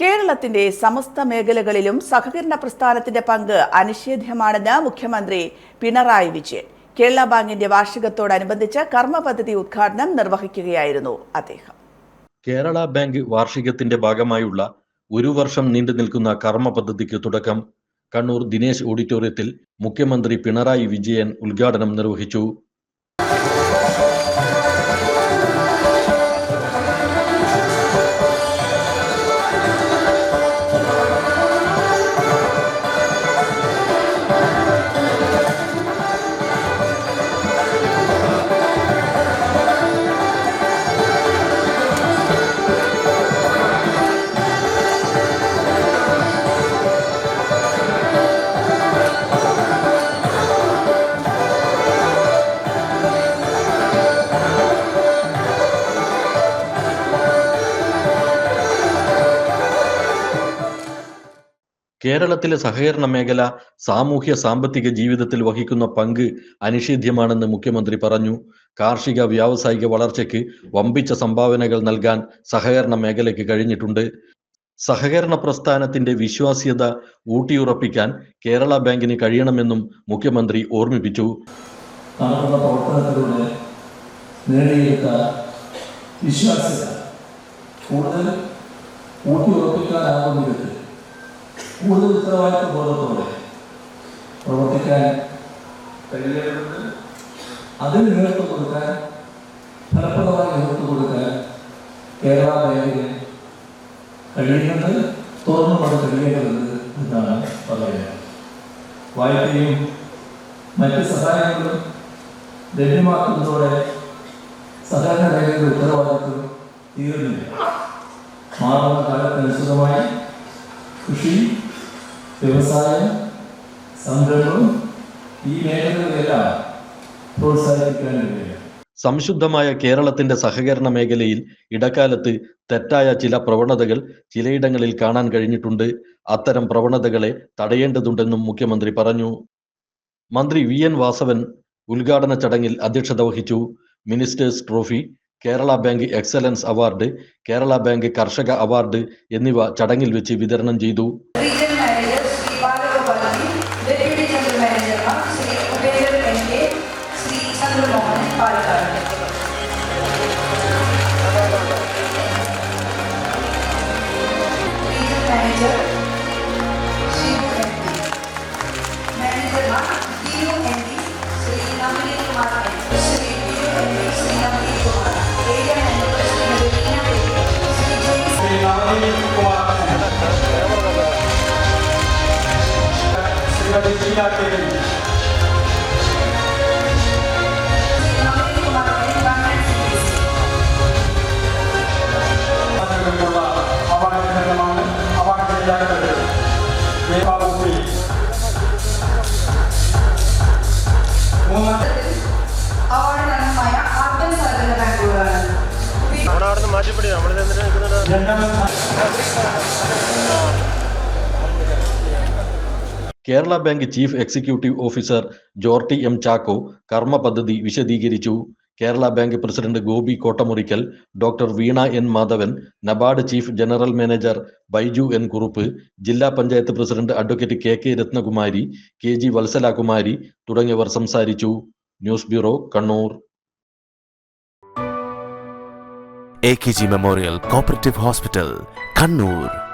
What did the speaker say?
കേരളത്തിന്റെ സമസ്ത മേഖലകളിലും സഹകരണ പ്രസ്ഥാനത്തിന്റെ പങ്ക് അനിഷേധ്യമാണെന്ന് മുഖ്യമന്ത്രി പിണറായി വിജയൻ. കേരള ബാങ്കിന്റെ വാർഷികത്തോടനുബന്ധിച്ച് കർമ്മ പദ്ധതി ഉദ്ഘാടനം നിർവഹിക്കുകയായിരുന്നു അദ്ദേഹം. കേരള ബാങ്ക് വാർഷികത്തിന്റെ ഭാഗമായുള്ള ഒരു വർഷം നീണ്ടു നിൽക്കുന്ന കർമ്മ പദ്ധതിക്ക് തുടക്കം കണ്ണൂർ ദിനേശ് ഓഡിറ്റോറിയത്തിൽ മുഖ്യമന്ത്രി പിണറായി വിജയൻ ഉദ്ഘാടനം നിർവഹിച്ചു. കേരളത്തിലെ സഹകരണ മേഖല സാമൂഹ്യ സാമ്പത്തിക ജീവിതത്തിൽ വഹിക്കുന്ന പങ്ക് അനിഷേധ്യമാണെന്ന് മുഖ്യമന്ത്രി പറഞ്ഞു. കാർഷിക വ്യാവസായിക വളർച്ചയ്ക്ക് വമ്പിച്ച സംഭാവനകൾ നൽകാൻ സഹകരണ മേഖലയ്ക്ക് കഴിഞ്ഞിട്ടുണ്ട്. സഹകരണ പ്രസ്ഥാനത്തിന്റെ വിശ്വാസ്യത ഊട്ടിയുറപ്പിക്കാൻ കേരള ബാങ്കിന് കഴിയണമെന്നും മുഖ്യമന്ത്രി ഓർമ്മിപ്പിച്ചു. നേടിയെടുത്ത വിശ്വാസ്യത കൂടുതൽ ഊട്ടിയുറപ്പിക്കാനാകുന്ന കൂടുതൽ ഉത്തരവാദിത്വ ബോധത്തോടെ പ്രവർത്തിക്കാൻ കഴിയേണ്ടതുണ്ട്. അതിന് നേതൃത്വം കൊടുക്കാൻ ഫലപ്രദമായി നേതൃത്വം കൊടുക്കാൻ കേരള ബാങ്കിന് കഴിയുന്നത് തുറന്നു കൊണ്ട് കഴിയേണ്ടത് എന്നാണ് പറയുന്നത്. വായ്പയും മറ്റ് സഹായങ്ങളും ലഭ്യമാക്കുന്നതോടെ സഹകരണ ബാങ്കിന്റെ ഉത്തരവാദിത്വം തീർന്നില്ല മാറുന്ന കാലത്തിനനുസൃതമായി കൃഷി വ്യവസായം സംരംഭം ഈ മേഖലകളെല്ലാം പ്രോത്സാഹിപ്പിക്കാൻ വേണ്ടിയാണ് സംശുദ്ധമായ കേരളത്തിന്റെ സഹകരണ മേഖലയിൽ ഇടക്കാലത്ത് തെറ്റായ ചില പ്രവണതകൾ ചിലയിടങ്ങളിൽ കാണാൻ കഴിഞ്ഞിട്ടുണ്ട്. അത്തരം പ്രവണതകളെ തടയേണ്ടതുണ്ടെന്നും മുഖ്യമന്ത്രി പറഞ്ഞു. മന്ത്രി വി. എൻ. വാസവൻ ഉദ്ഘാടന ചടങ്ങിൽ അധ്യക്ഷത വഹിച്ചു. Ministers trophy Kerala bank excellence award Kerala bank കർഷക അവാർഡ് എന്നിവ ചടങ്ങിൽ വെച്ച് വിതരണം ചെയ്തു. डेप्यूटी जनरल मैनेजर हम Shri Upendra N K Shri Chandramohan Palkar award ഘടകമാണ് അവാർഡ് ജേതാക്കൾ മേധാവി മാറ്റിപ്പിടി നമ്മളിത് എന്തിനാ Kerala bank chief executive officer Jorty M Chacko കർമ്മ പദ്ധതി വിശദീകരിച്ചു. Kerala bank president Gopi Kottamurikkal doctor Veena N Madhavan NABARD chief general manager Baiju N Kurup ജില്ലാ panchayat president advocate K K Ratnakumari K G Vatsalakumari തുടങ്ങിയവർ സംസാരിച്ചു. News bureau Kannur. A K G memorial cooperative hospital Kannur.